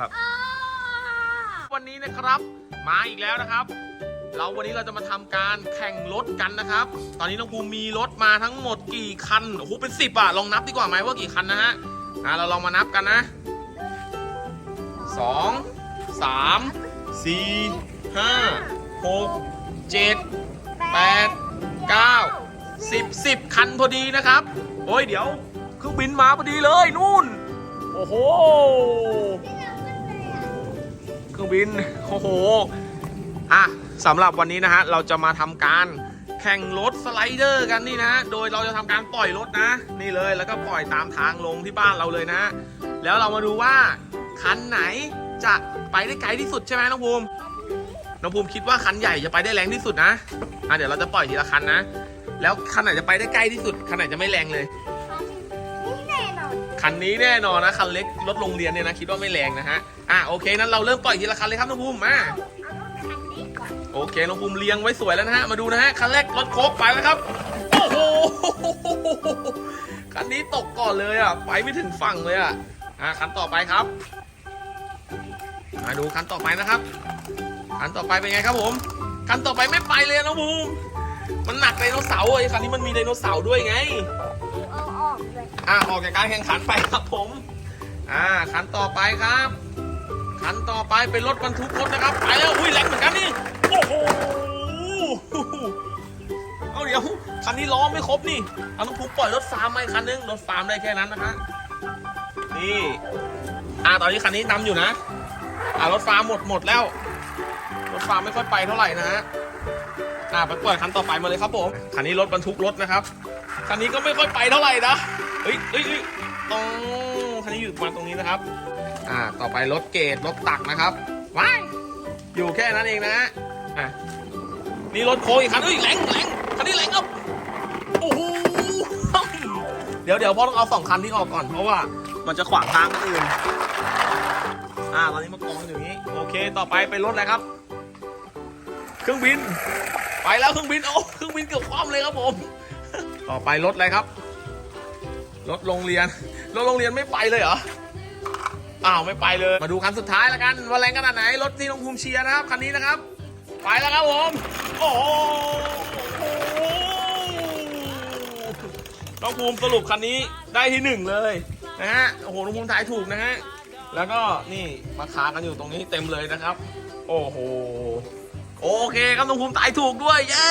แบบวันนี้นะครับ มาอีกแล้วนะครับ เราวันนี้เราจะมาทำการแข่งรถกันนะครับ ตอนนี้น้องภูมิมีรถมาทั้งหมดกี่คันโอ้โหเป็นสิบอะลองนับดีกว่าไหมว่ากี่คันนะฮะอะเราลองมานับกันนะสองสามสี่ห้าหกเจ็ดแปดเก้าสิบสิบคันพอดีนะครับ โอ้ยเดี๋ยวเครื่องบินมาพอดีเลยนู่น โอ้โหเครื่อง บิน โอ้โห อะสำหรับวันนี้นะฮะ เราจะมาทำการแข่งรถสไลเดอร์กันนี่นะ โดยเราจะทำการปล่อยรถนะ นี่เลย แล้วก็ปล่อยตามทางลงที่บ้านเราเลยนะ แล้วเรามาดูว่าคันไหนจะไปได้ไกลที่สุดใช่ไหมน้องภูมิ น้องภูมิคิดว่าคันใหญ่จะไปได้แรงที่สุดนะ อะเดี๋ยวเราจะปล่อยทีละคันนะ แล้วคันไหนจะไปได้ใกล้ที่สุด คันไหนจะไม่แรงเลย คันนี้แน่นอนนะคันเล็กรถโรงเรียนเนี่ยนะคิดว่าไม่แรงนะฮะอะโอเคนั้นเราเริ่มปล่อยทีละคันเลยครับน้องภูมิมาโอเคน้องภูมิเรียงไว้สวยแล้วนะฮะมาดูนะฮะคันแรกรถโคกไปแล้วครับโอ้โหคันนี้ตกก่อนเลยอะไปไม่ถึงฝั่งเลยอะอะคันต่อไปครับมาดูคันต่อไปนะครับคันต่อไปเป็นไงครับผมคันต่อไปไม่ไปเลยน้องภูมิมันหนักไดโนเสาร์ไอ้คันนี้มันมีไดโนเสาร์ด้วยไง อาออกเลยอะออกจากการแข่งขันไปครับผม อ่าคันต่อไปครับคันต่อไปเป็นรถบรรทุกรถนะครับ ไปแล้ว อุ้ยแรงเหมือนกันนี่ โอ้โห เอาเดี๋ยว คันนี้ล้อไม่ครบนี่ เอาต้องภูมิปล่อยรถฟาร์มมาอีกคันนึง รถฟาร์มได้แค่นั้นนะฮะ นี่ อ่าตอนนี้คันนี้นำอยู่นะ อ่ารถฟาร์มหมดหมดแล้ว รถฟาร์มไม่ค่อยไปเท่าไหร่นะฮะ อ่าไปปล่อคันต่อไปมาเลยครับผมคันนี้รถบรรทุกรถนะครับคันนี้ก็ไม่ค่อยไปเท่าไหร่นะเฮ้ยเฮ้ยเฮ้ยตรงคันนี้อยู่ประมาณตรงนี้นะครับ อ่าต่อไปรถเกตรถตักนะครับว้ายอยู่แค่นั้นเองนะฮะอะนี่รถโค้งอีกคันเฮ้ยแรงแรงคันนี้แรงครับโอ้โหเดี๋ยวเดี๋ยวพ่อต้องเอาสองคันที่ออกก่อนเพราะว่ามันจะขวางทางคนอื่นอ่าตอนนี้มากองอยู่นี้ โอเค ต่อไปเป็นรถอะไรครับ เครื่องบิน ไปแล้วเครื่องบินโอ้เครื่องบินเกือบคว่ำเลยครับผม ต่อไปรถอะไรครับ รถโรงเรียน รถโรงเรียนไม่ไปเลยเหรอ อ้าวไม่ไปเลย มาดูคันสุดท้ายแล้วกันว่าแรงขนาดไหน รถที่น้องภูมิเชียร์นะครับคันนี้นะครับ ไปแล้วครับผม โอ้โหน้องภูมิสรุปคันนี้ได้ที่หนึ่งเลยนะฮะ โอ้โห น้องภูมิถ่ายถูกนะฮะ แล้วก็นี่มาคากันอยู่ตรงนี้เต็มเลยนะครับ โอ้โห โอเคครับน้องภูมิตายถูกด้วย เย้